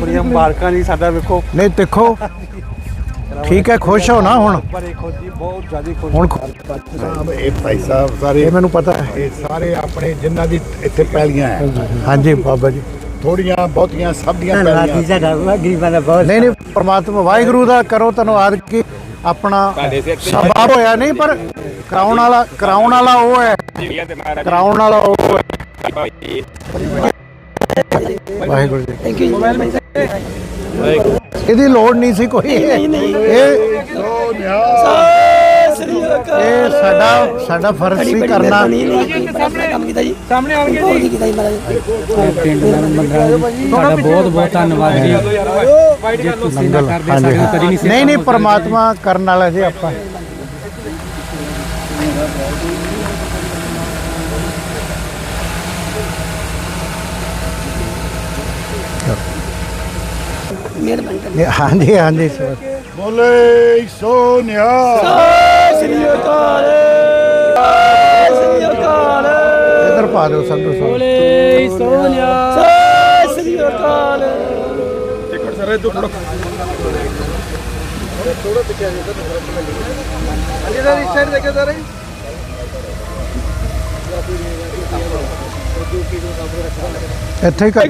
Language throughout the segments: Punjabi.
ਬੜੀਆਂ ਮਾਰਕਾਂ ਜੀ ਸਾਡਾ ਵੇਖੋ। ਨਹੀਂ ਦੇਖੋ। ਠੀਕ ਹੈ ਖੁਸ਼ ਹੋ ਨਾ ਹੁਣ? ਪਰ ਇਹ ਖੋਜੀ ਬਹੁਤ ਜ਼ਿਆਦਾ ਖੁਸ਼ ਹੁਣ ਹਾਂ, ਇਹ ਭਾਈ ਸਾਹਿਬ ਸਾਰੇ ਇਹ ਮੈਨੂੰ ਪਤਾ ਹੈ। ਇਹ ਸਾਰੇ ਆਪਣੇ ਜਿਨ੍ਹਾਂ ਦੀ ਇੱਥੇ ਪੈਲੀਆਂ ਹੈ। ਹਾਂਜੀ ਬਾਬਾ ਜੀ। ਥੋੜੀਆਂ ਬਹੁਤੀਆਂ ਸਭ ਦੀਆਂ ਪੈਲੀਆਂ। ਗਰੀਬਾਂ ਦਾ ਬਹੁਤ ਨਹੀਂ ਨਹੀਂ ਪ੍ਰਮਾਤਮਾ ਵਾਹਿਗੁਰੂ ਦਾ ਕਰੋ ਧੰਨਵਾਦ ਕਿ ਆਪਣਾ ਸਬਬ ਹੋਇਆ ਨਹੀਂ ਪਰ ਕਰਾਉਣ ਵਾਲਾ ਕਰਾਉਣ ਵਾਲਾ ਉਹ ਹੈ। ਕਰਾਉਣ ਵਾਲਾ ਉਹ ਹੈ। ਵਾਹਿਗੁਰੂ ਜੀ। ਥੈਂਕ ਯੂ ਇਹਦੀ ਲੋੜ ਨਹੀਂ ਸੀ ਕੋਈ। ਇਹ ਇਹ ਸਾਡਾ ਸਾਡਾ ਫਰਜ਼ ਸੀ ਕਰਨਾ। ਤੁਹਾਡਾ ਬਹੁਤ ਬਹੁਤ ਧੰਨਵਾਦ ਜੀ। ਜੇ ਤੁਸੀਂ ਨਾ ਕਰਦੇ ਹਾਂਜੀ ਸਾਨੂੰ ਕਦੀ ਨਹੀਂ ਸੀ ਨਹੀਂ ਨਹੀਂ ਪ੍ਰਮਾਤਮਾ ਕਰਨ ਵਾਲਾ ਸੀ ਆਪਾਂ। ਮਿਹਰਬਾਨੀ ਹਾਂਜੀ ਹਾਂਜੀ ਸਰ। ਬੋਲੇ ਸੋਨਿਆ। ਪਾ ਦਿਓ ਸੰਧੂ ਸਾਹਿਬ ਇੱਥੇ ਹੀ ਕਰ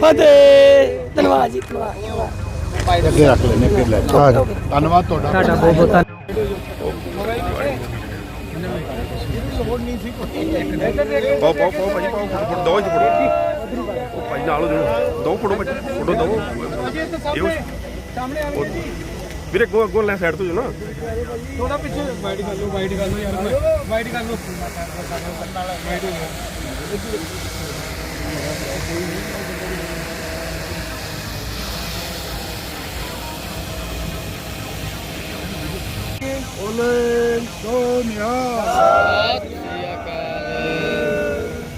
ਫਤਿਹ। ਧੰਨਵਾਦ ਜੀ ਧੰਨਵਾਦ। ਅੱਗੇ ਰੱਖ ਲੈਣੇ ਫਿਰ ਲੈ ਜਾਓ। ਆ ਜਾਓ। ਧੰਨਵਾਦ ਤੁਹਾਡਾ। ਤੁਹਾਡਾ ਬਹੁਤ ਬਹੁਤ ਧੰਨ- ਪਾਓ ਪਾਓ ਪਾਓ ਭਾਜੀ ਪਾਓ, ਫੋਟੋ ਦੋ ਜੀ ਫੋਟੋ। ਉਹ ਭਾਈ ਨਾਲ ਹੋ ਜਾਓ ਦੋ ਫੋਟੋ ਭਾਜੀ ਫੋਟੋ ਦੋ। ਇਹੋ ਸਾਹਮਣੇ ਵੀਰੇ, ਅੱਗੋਂ ਅੱਗੋਂ ਲੈ ਸਾਈਡ ਤੋਂ ਜੋ ਨਾ ਥੋੜਾ ਪਿੱਛੇ ਵਾਈਡ ਕਰ ਲਓ ਵਾਈਡ ਕਰ ਲਓ ਯਾਰ ਵਾਈਡ ਕਰ ਲਓ। ਵਾਈਡ ਹੋ ਗਿਆ। ਬੋਲੇ ਸੋਨਿਆ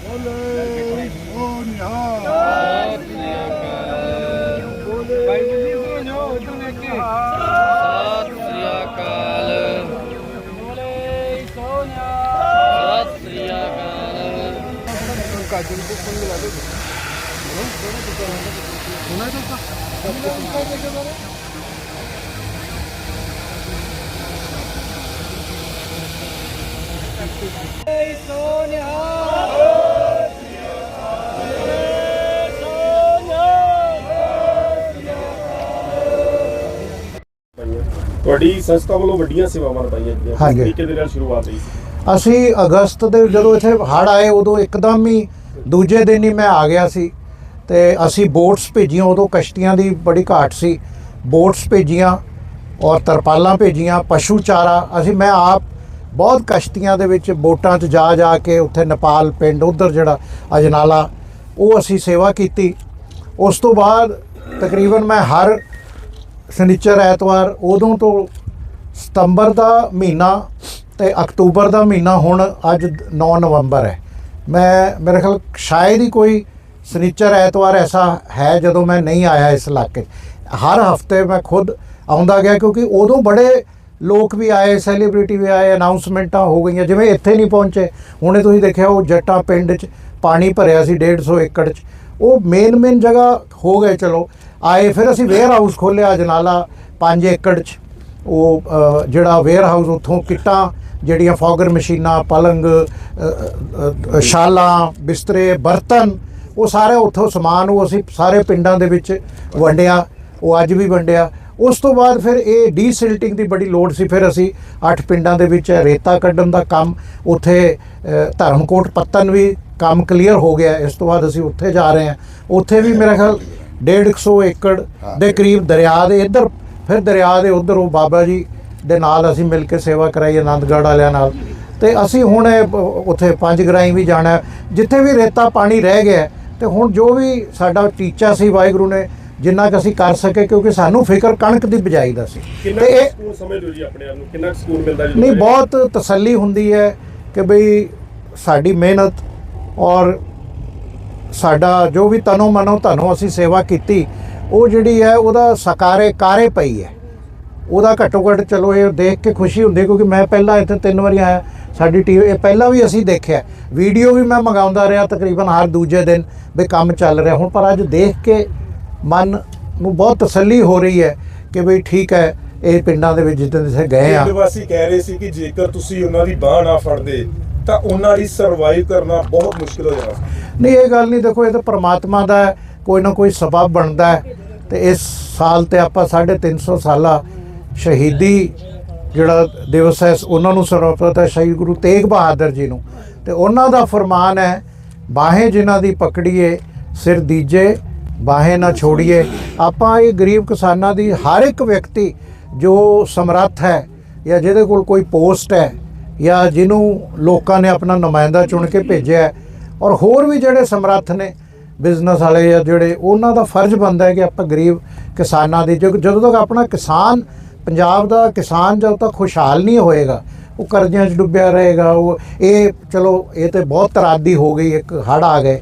ਬੋਲੇ ਸੋਨਿਆ ਭਾਈ ਜੀ ਜਾਓ ਇਧਰ ਦੇਖ ਕੇ ਤੁਹਾਡੀ ਸੰਸਥਾ ਵੱਲੋਂ ਵੱਡੀਆਂ ਸੇਵਾਵਾਂ ਨਿਭਾਈਆਂ ਗਈਆਂ। ਕਿਸ ਹਾਂਜੀ। ਤਰੀਕੇ ਦੇ ਨਾਲ ਸ਼ੁਰੂਆਤ ਹੋਈ ਸੀ? ਅਸੀਂ ਅਗਸਤ ਦੇ ਜਦੋਂ ਇੱਥੇ ਹੜ ਆਏ ਉਦੋਂ ਇੱਕਦਮ ਹੀ ਦੂਜੇ ਦਿਨ ਹੀ ਮੈਂ ਆ ਗਿਆ ਸੀ ਤੇ ਅਸੀਂ ਬੋਟਸ ਭੇਜੀਆਂ ਉਦੋਂ ਕਸ਼ਤੀਆਂ ਦੀ ਬੜੀ ਘਾਟ ਸੀ। ਬੋਟਸ ਭੇਜੀਆਂ ਔਰ ਤਰਪਾਲਾਂ ਭੇਜੀਆਂ ਪਸ਼ੂ ਚਾਰਾ। ਅਸੀਂ ਮੈਂ ਆਪ ਬਹੁਤ ਕਸ਼ਤੀਆਂ ਦੇ ਵਿੱਚ ਬੋਟਾਂ 'ਚ ਜਾ ਜਾ ਕੇ ਉੱਥੇ ਨੇਪਾਲ ਪਿੰਡ, ਉਧਰ ਜਿਹੜਾ ਅਜਨਾਲਾ, ਉਹ ਅਸੀਂ ਸੇਵਾ ਕੀਤੀ ਉਸ ਤੋਂ ਬਾਅਦ ਤਕਰੀਬਨ ਮੈਂ ਹਰ ਸ਼ਨੀਚਰ ਐਤਵਾਰ ਉਦੋਂ ਤੋਂ ਸਤੰਬਰ ਦਾ ਮਹੀਨਾ ਤੇ ਅਕਤੂਬਰ ਦਾ ਮਹੀਨਾ ਹੁਣ ਅੱਜ 9 ਨਵੰਬਰ ਹੈ ਮੈਂ, ਮੇਰੇ ਖਿਆਲ ਸ਼ਾਇਦ ਹੀ ਕੋਈ ਸ਼ਨੀਚਰ ਐਤਵਾਰ ਐਸਾ ਹੈ ਜਦੋਂ ਮੈਂ ਨਹੀਂ ਆਇਆ ਇਸ ਇਲਾਕੇ 'ਚ। ਹਰ ਹਫ਼ਤੇ ਮੈਂ ਖੁਦ ਆਉਂਦਾ ਗਿਆ ਕਿਉਂਕਿ ਉਦੋਂ ਬੜੇ ਲੋਕ ਵੀ ਆਏ ਸੈਲੀਬ੍ਰਿਟੀ ਵੀ ਆਏ ਅਨਾਉਂਸਮੈਂਟਾਂ ਹੋ ਗਈਆਂ, ਜਿਵੇਂ ਇੱਥੇ ਨਹੀਂ ਪਹੁੰਚੇ। ਹੁਣੇ ਤੁਸੀਂ ਦੇਖਿਆ ਉਹ ਜੱਟਾਂ ਪਿੰਡ 'ਚ ਪਾਣੀ ਭਰਿਆ ਸੀ 150 ਏਕੜ 'ਚ। ਉਹ ਮੇਨ ਮੇਨ ਜਗ੍ਹਾ ਹੋ ਗਏ, ਚਲੋ। ਆਏ, ਫਿਰ ਅਸੀਂ ਵੇਅਰ ਹਾਊਸ ਖੋਲਿਆ ਜਨਾਲਾ 5 ਏਕੜ 'ਚ। ਉਹ ਜਿਹੜਾ ਵੇਅਰ ਹਾਊਸ ਉੱਥੋਂ ਕਿੱਟਾਂ, ਜਿਹੜੀਆਂ ਫੌਗਰ ਮਸ਼ੀਨਾਂ, ਪਲੰਗ ਸ਼ਾਲਾਂ, ਬਿਸਤਰੇ, ਬਰਤਨ, ਉਹ ਸਾਰੇ ਉੱਥੋਂ ਸਮਾਨ ਉਹ ਅਸੀਂ ਸਾਰੇ ਪਿੰਡਾਂ ਦੇ ਵਿੱਚ ਵੰਡਿਆ। ਉਹ ਅੱਜ ਵੀ ਵੰਡਿਆ। ਉਸ ਤੋਂ ਬਾਅਦ ਫਿਰ ਇਹ ਡੀਸਿਲਟਿੰਗ ਦੀ ਬੜੀ ਲੋੜ ਸੀ। ਫਿਰ ਅਸੀਂ ਅੱਠ ਪਿੰਡਾਂ ਦੇ ਵਿੱਚ ਰੇਤਾ ਕੱਢਣ ਦਾ ਕੰਮ ਉੱਥੇ ਧਰਮਕੋਟ ਪੱਤਨ ਵੀ ਕੰਮ ਕਲੀਅਰ ਹੋ ਗਿਆ। ਇਸ ਤੋਂ ਬਾਅਦ ਅਸੀਂ ਉੱਥੇ ਜਾ ਰਹੇ ਹਾਂ। ਉੱਥੇ ਵੀ ਮੇਰਾ ਖਿਆਲ 150 ਏਕੜ ਦੇ ਕਰੀਬ ਦਰਿਆ ਦੇ ਇੱਧਰ ਫਿਰ ਦਰਿਆ ਦੇ ਉੱਧਰ ਉਹ ਬਾਬਾ ਜੀ ਦੇ ਨਾਲ ਅਸੀਂ ਮਿਲ ਕੇ ਸੇਵਾ ਕਰਾਈ ਆਨੰਦਗੜ੍ਹ ਵਾਲਿਆਂ ਨਾਲ। ਤੇ ਅਸੀਂ ਹੁਣ ਉੱਥੇ ਪੰਜ ਗਰਾਈ ਵੀ ਜਾਣਾ। ਜਿੱਥੇ ਵੀ ਰੇਤਾ ਪਾਣੀ ਰਹਿ ਗਿਆ ਤੇ ਹੁਣ ਜੋ ਵੀ ਸਾਡਾ ਟੀਚਾ ਸੀ ਵਾਹਿਗੁਰੂ ਨੇ ਜਿੰਨਾ ਕੁ ਅਸੀਂ ਕਰ ਸਕੇ ਕਿਉਂਕਿ ਸਾਨੂੰ ਫਿਕਰ ਕਣਕ ਦੀ ਬਿਜਾਈ ਦਾ ਸੀ। ਕਿੰਨਾ ਤੇ ਕੁ ਇਹ ਸਕੂਨ ਸਮਝਦੇ ਹੋ ਜੀ ਆਪਣੇ ਆਪ ਨੂੰ ਕਿੰਨਾ ਸਕੂਨ ਮਿਲਦਾ ਜੀ ਨਹੀਂ ਬਹੁਤ ਤਸੱਲੀ ਹੁੰਦੀ ਹੈ ਕਿ ਬਈ ਸਾਡੀ ਮਿਹਨਤ ਔਰ ਸਾਡਾ ਜੋ ਵੀ ਤਨੋ ਮਨੋ ਧਨੋ ਅਸੀਂ ਸੇਵਾ ਕੀਤੀ ਉਹ ਜਿਹੜੀ ਹੈ ਉਹਦਾ ਸਕਾਰੇ ਕਾਰੇ ਪਈ ਹੈ। ਉਹਦਾ ਘੱਟੋ ਘੱਟ ਚਲੋ ਇਹ ਦੇਖ ਕੇ ਖੁਸ਼ੀ ਹੁੰਦੀ ਕਿਉਂਕਿ ਮੈਂ ਪਹਿਲਾਂ ਇੱਥੇ ਤਿੰਨ ਵਾਰੀ ਆਇਆ ਸਾਡੀ ਟੀਮ ਇਹ ਪਹਿਲਾਂ ਵੀ ਅਸੀਂ ਦੇਖਿਆ। ਵੀਡੀਓ ਵੀ ਮੈਂ ਮੰਗਾਉਂਦਾ ਰਿਹਾ ਤਕਰੀਬਨ ਹਰ ਦੂਜੇ ਦਿਨ ਵੀ ਕੰਮ ਚੱਲ ਰਿਹਾ। ਹੁਣ ਪਰ ਅੱਜ ਦੇਖ ਕੇ ਮਨ ਨੂੰ ਬਹੁਤ ਤਸੱਲੀ ਹੋ ਰਹੀ ਹੈ ਕਿ ਬਈ ਠੀਕ ਹੈ ਇਹ ਪਿੰਡਾਂ ਦੇ ਵਿੱਚ ਜਿੱਦਾਂ ਜਿੱਥੇ ਗਏ ਆ। ਵਾਸੀ ਕਹਿ ਰਹੇ ਸੀ ਕਿ ਜੇਕਰ ਤੁਸੀਂ ਉਹਨਾਂ ਦੀ ਬਾਹ ਨਾ ਫੜਦੇ ਤਾਂ ਉਹਨਾਂ ਲਈ ਸਰਵਾਈਵ ਕਰਨਾ ਬਹੁਤ ਮੁਸ਼ਕਿਲ ਹੋ ਜਾਣਾ। ਨਹੀਂ ਇਹ ਗੱਲ ਨਹੀਂ ਦੇਖੋ ਇਹ ਤਾਂ ਪ੍ਰਮਾਤਮਾ ਦਾ ਕੋਈ ਨਾ ਕੋਈ ਸਬਬ ਬਣਦਾ ਹੈ। ਤੇ ਇਸ ਸਾਲ ਤੇ ਆਪਾਂ 350 ਸਾਲਾ ਸ਼ਹੀਦੀ ਜਿਹੜਾ ਦਿਵਸ ਹੈ ਉਹਨਾਂ ਨੂੰ ਹੈ ਸ਼ਹੀਦ ਗੁਰੂ ਤੇਗ ਬਹਾਦਰ ਜੀ ਨੂੰ। ਤੇ ਉਹਨਾਂ ਦਾ ਫਰਮਾਨ ਹੈ ਬਾਹੇ ਜਿਨ੍ਹਾਂ ਦੀ ਪਕੜੀਏ ਸਿਰ ਦੀਜੇ ਬਾਹੇ ਨਾ ਛੋੜੀਏ। ਆਪਾਂ ਇਹ ਗਰੀਬ ਕਿਸਾਨਾਂ ਦੀ ਹਰ ਇੱਕ ਵਿਅਕਤੀ ਜੋ ਸਮਰੱਥ ਹੈ ਜਾਂ ਜਿਹਦੇ ਕੋਲ ਕੋਈ ਪੋਸਟ ਹੈ ਜਾਂ ਜਿਹਨੂੰ ਲੋਕਾਂ ਨੇ ਆਪਣਾ ਨੁਮਾਇੰਦਾ ਚੁਣ ਕੇ ਭੇਜਿਆ ਔਰ ਹੋਰ ਵੀ ਜਿਹੜੇ ਸਮਰੱਥ ਨੇ ਬਿਜ਼ਨਸ ਵਾਲੇ ਜਾਂ ਜਿਹੜੇ, ਉਹਨਾਂ ਦਾ ਫਰਜ਼ ਬਣਦਾ ਹੈ ਕਿ ਆਪਾਂ ਗਰੀਬ ਕਿਸਾਨਾਂ ਦੀ, ਜਦੋਂ ਜਦੋਂ ਤੱਕ ਆਪਣਾ ਕਿਸਾਨ, ਪੰਜਾਬ ਦਾ ਕਿਸਾਨ ਜਦੋਂ ਤੱਕ ਖੁਸ਼ਹਾਲ ਨਹੀਂ ਹੋਏਗਾ, ਉਹ ਕਰਜ਼ਿਆਂ 'ਚ ਡੁੱਬਿਆ ਰਹੇਗਾ, ਉਹ ਇਹ ਚਲੋ, ਇਹ ਤੇ ਬਹੁਤ ਤਰਾਦੀ ਹੋ ਗਈ, ਇੱਕ ਹੜ ਆ ਗਏ।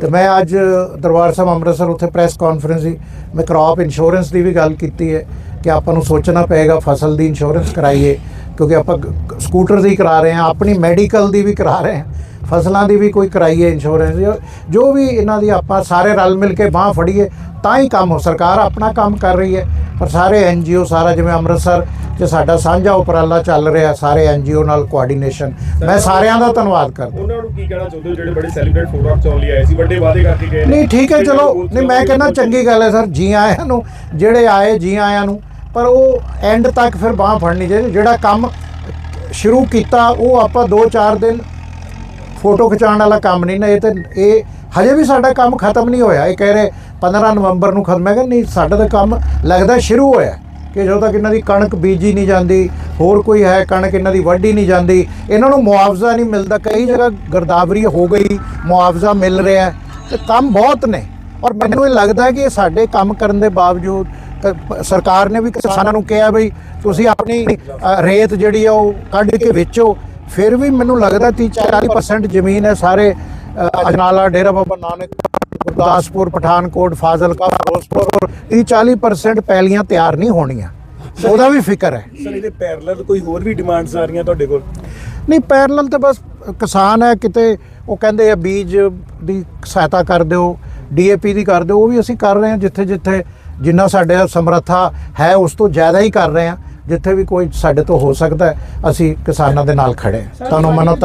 ਤੇ ਮੈਂ ਅੱਜ ਦਰਬਾਰ ਸਾਹਿਬ ਅੰਮ੍ਰਿਤਸਰ ਉੱਥੇ ਪ੍ਰੈਸ ਕਾਨਫਰੰਸ ਸੀ। ਮੈਂ ਕ੍ਰੌਪ ਇੰਸ਼ੋਰੈਂਸ ਦੀ ਵੀ ਗੱਲ ਕੀਤੀ ਹੈ ਕਿ ਆਪਾਂ ਨੂੰ ਸੋਚਣਾ ਪਏਗਾ ਫਸਲ ਦੀ ਇੰਸ਼ੋਰੈਂਸ ਕਰਾਈਏ, ਕਿਉਂਕਿ ਆਪਾਂ ਸਕੂਟਰ ਦੀ ਕਰਾ ਰਹੇ ਹਾਂ, ਆਪਣੀ ਮੈਡੀਕਲ ਦੀ ਵੀ ਕਰਾ ਰਹੇ ਹਾਂ। ਫਸਲਾਂ ਦੀ ਵੀ ਕੋਈ ਕਰਾਈਏ ਇੰਸ਼ੋਰੈਂਸ ਜੋ- ਜੋ ਵੀ ਇਹਨਾਂ ਦੀ ਆਪਾਂ ਸਾਰੇ ਰਲ ਮਿਲ ਕੇ ਬਾਹ ਫੜੀਏ, ਤਾਂ ਹੀ ਕੰਮ ਹੋ, ਸਰਕਾਰ ਆਪਣਾ ਕੰਮ ਕਰ ਰਹੀ ਹੈ। ਪਰ ਸਾਰੇ ਐਨਜੀਓ ਸਾਰਾ ਜਿਵੇਂ ਅੰਮ੍ਰਿਤਸਰ 'ਚ ਸਾਡਾ ਸਾਂਝਾ ਉਪਰਾਲਾ ਚੱਲ ਰਿਹਾ ਸਾਰੇ ਐਨਜੀਓ ਨਾਲ ਕੋਆਰਡੀਨੇਸ਼ਨ ਮੈਂ ਸਾਰਿਆਂ ਦਾ ਧੰਨਵਾਦ ਕਰਦਾ। ਉਹਨਾਂ ਨੂੰ ਕੀ ਕਹਿਣਾ ਚਾਹੁੰਦੇ ਹੋ ਜਿਹੜੇ ਬੜੇ ਸੈਲੀਬ੍ਰੇਟ ਫੋਟੋ ਖਿਚਾਉਣ ਲਈ ਆਏ ਸੀ? ਵੱਡੇ ਵਾਅਦੇ ਕਰਕੇ ਗਏ ਨਹੀਂ ਠੀਕ ਹੈ ਚਲੋ ਨਹੀਂ ਮੈਂ ਕਹਿੰਦਾ ਚੰਗੀ ਗੱਲ ਹੈ ਸਰ ਜੀ ਆਇਆਂ ਨੂੰ ਜਿਹੜੇ ਆਏ ਜੀ ਆਇਆਂ ਨੂੰ ਪਰ ਉਹ ਐਂਡ ਤੱਕ ਫਿਰ ਬਾਹ ਫੜਨੀ ਚਾਹੀਦੀ ਜਿਹੜਾ ਕੰਮ ਸ਼ੁਰੂ ਕੀਤਾ ਉਹ ਆਪਾਂ 2-4 ਦਿਨ ਫੋਟੋ ਖਿਚਾਉਣ ਵਾਲਾ ਕੰਮ ਨਹੀਂ ਨਾ ਇਹ ਤੇ ਇਹ ਹਜੇ ਵੀ ਸਾਡਾ ਕੰਮ ਖਤਮ ਨਹੀਂ ਹੋਇਆ। ਇਹ ਕਹਿ ਰਹੇ 15 ਨਵੰਬਰ ਨੂੰ ਖਤਮ। ਹੈਗਾ ਨਹੀਂ, ਸਾਡਾ ਤਾਂ ਕੰਮ ਲੱਗਦਾ ਸ਼ੁਰੂ ਹੋਇਆ। ਕਿ ਜਦੋਂ ਤੱਕ ਇਹਨਾਂ ਦੀ ਕਣਕ ਬੀਜੀ ਨਹੀਂ ਜਾਂਦੀ, ਹੋਰ ਕੋਈ ਹੈ ਕਣਕ ਇਹਨਾਂ ਦੀ ਵੱਢੀ ਨਹੀਂ ਜਾਂਦੀ, ਇਹਨਾਂ ਨੂੰ ਮੁਆਵਜ਼ਾ ਨਹੀਂ ਮਿਲਦਾ। ਕਈ ਜਗ੍ਹਾ ਗਰਦਾਵਰੀ ਹੋ ਗਈ, ਮੁਆਵਜ਼ਾ ਮਿਲ ਰਿਹਾ। ਹੈ ਤੇ ਕੰਮ ਬਹੁਤ ਨੇ। ਔਰ ਮੈਨੂੰ ਇਹ ਲੱਗਦਾ ਹੈ ਕਿ ਸਾਡੇ ਕੰਮ ਕਰਨ ਦੇ ਬਾਵਜੂਦ ਕ- ਸਰਕਾਰ ਨੇ ਵੀ ਕਿਸਾਨਾਂ ਨੂੰ ਕਿਹਾ ਬਈ ਤੁਸੀਂ ਆਪਣੀ ਰੇਤ ਜਿਹੜੀ ਆ ਉਹ ਕੱਢ ਕੇ ਵੇਚੋ। ਫਿਰ ਵੀ ਮੈਨੂੰ ਲੱਗਦਾ 30 40% ਜ਼ਮੀਨ ਹੈ ਸਾਰੇ ਅਜਨਾਲਾ ਡੇਰਾ ਬਾਬਾ ਨਾਨਕ ਗੁਰਦਾਸਪੁਰ ਪਠਾਨਕੋਟ ਫਾਜ਼ਿਲਕਾ ਫਿਰੋਜ਼ਪੁਰ 30 40% ਪੈਲੀਆਂ ਤਿਆਰ ਨਹੀਂ ਹੋਣੀਆਂ। ਉਹਦਾ ਵੀ ਫਿਕਰ ਹੈ। ਸਰ ਇਹਦੇ ਪੈਰਲਲ ਕੋਈ ਹੋਰ ਵੀ ਡਿਮਾਂਡਸ ਆ ਰਹੀਆਂ ਤੁਹਾਡੇ ਕੋਲ? ਨਹੀਂ ਪੈਰਲਲ ਤੇ ਬਸ ਕਿਸਾਨ ਹੈ ਕਿਤੇ ਉਹ ਕਹਿੰਦੇ ਆ ਬੀਜ ਦੀ ਸਹਾਇਤਾ ਕਰ ਦਿਓ ਡੀਏਪੀ ਦੀ ਕਰ ਦਿਓ ਉਹ ਵੀ ਅਸੀਂ ਕਰ ਰਹੇ ਹਾਂ ਜਿੱਥੇ ਜਿੱਥੇ ਜਿੰਨਾ ਸਾਡੇ ਸਮਰੱਥਾ ਹੈ ਉਸ ਤੋਂ ਜ਼ਿਆਦਾ ਹੀ ਕਰ ਰਹੇ ਹਾਂ ਜਿੱਥੇ ਵੀ ਕੋਈ ਸਾਡੇ ਤੋਂ ਹੋ ਸਕਦਾ ਅਸੀਂ ਕਿਸਾਨਾਂ ਦੇ ਨਾਲ ਖੜੇ ਹਾਂ। ਤੁਹਾਨੂੰ ਮਨੋ